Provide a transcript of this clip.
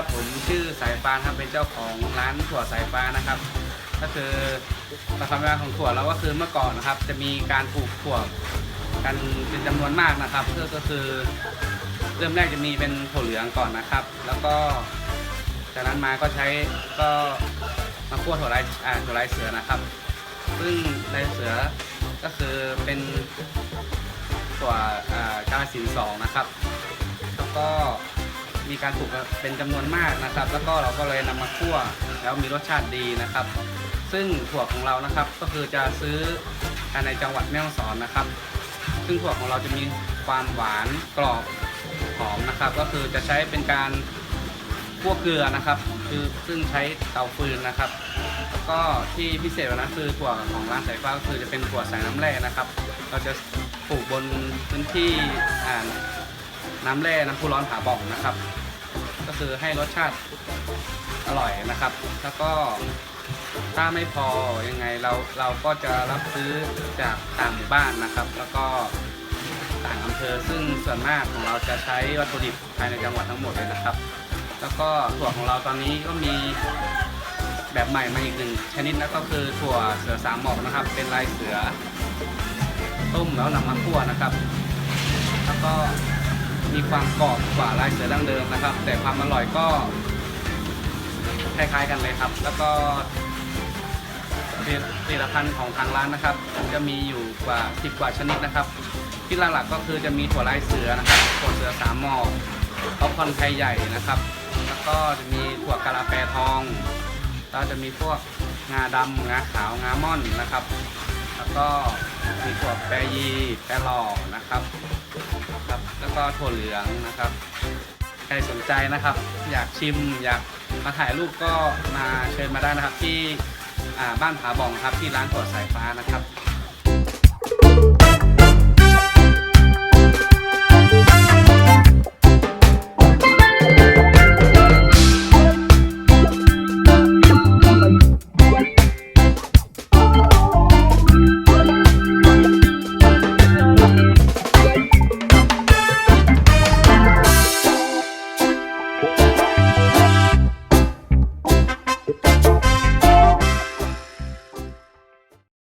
ับผมชื่อสายฟ้านครับเป็นเจ้าของร้านถั่วสายฟ้านะครับ ก็คือความเป็นมาของถั่วเราก็คือเมื่อก่อนนะครับ จะมีการปลูกถั่วกันเป็นจำนวนมากนะครับก็ก็คือ เริ่มแรกจะมีเป็นถั่วเหลืองก่อนนะครับ แล้วก็จากนั้นมาก็ใช้ก็มาคั่วถั่วลายอ่าถั่วลายเสือนะครับ ซึ่งลายเสือก็คือเป็นถั่วอ่ากาลสินธุ์สองนะครับ แล้วก็ มีการปลูกเป็นจำนวนมากนะครับ แล้วก็เราก็เลยนำมาคั่วแล้วมีรสชาติดีนะครับ ซึ่งถั่วของเรานะครับก็คือจะซื้อกันในจังหวัดแม่ฮ่องสอนนะครับ ซึ่งถั่วของเราจะมีความหวานกรอบหอมนะครับ ก็คือจะใช้เป็นการคั่วเกลือนะครับ คือซึ่งใช้เตาฟืนนะครับแล้วก็ที่พิเศษกว่านั้นคือถั่วของร้านสายฟ้าก็คือจะเป็นถั่วสายน้ำแร่นะครับ เราจะปลูกบนพื้นที่อ่าน้ำแร่น้ำพุร้อนผาบ่องนะครับ ก็คือให้รสชาติอร่อยนะครับ แล้วก็ถ้าไม่พอยังไงเราเราก็จะรับซื้อจากต่างหมู่บ้านนะครับ แล้วก็ต่างอำเภอซึ่งส่วนมากของเราจะใช้วัตถุดิบภายในจังหวัดทั้งหมดเลยนะครับ แล้วก็ถั่วของเราตอนนี้ก็มีแบบใหม่มาอีกหนึ่งชนิดนะก็คือถั่วเสือสามหมอกนะครับ เป็นลายเสือ ต้มแล้วนำมาคั่วนะครับ แล้วก็ มีความกรอบกว่าลายเสือดั้งเดิมนะครับ แต่ความอร่อยก็คล้ายๆกันเลยครับ แล้วก็ผลิตภัณฑ์ของทางร้านนะครับ จะมีอยู่กว่า 10 กว่าชนิดนะครับ ที่หลักๆก็คือจะมีถั่วลายเสือนะครับถั่วเสือสามหมอกป๊อปคอนไทยใหญ่นะครับ แล้วก็จะมีถั่วกะลาแปรทองแล้วจะมีพวกงาดำงาขาวงาม่อนนะครับ แล้วก็มีถั่วแปรยีแปรหล่อนะครับ แล้วก็ถั่วเหลืองนะครับ ใครสนใจนะครับ อยากชิมอยากมาถ่ายรูปก็มาเชิญมาได้นะครับ ที่บ้านผาบองครับที่ร้านถั่วสายฟ้านะครับ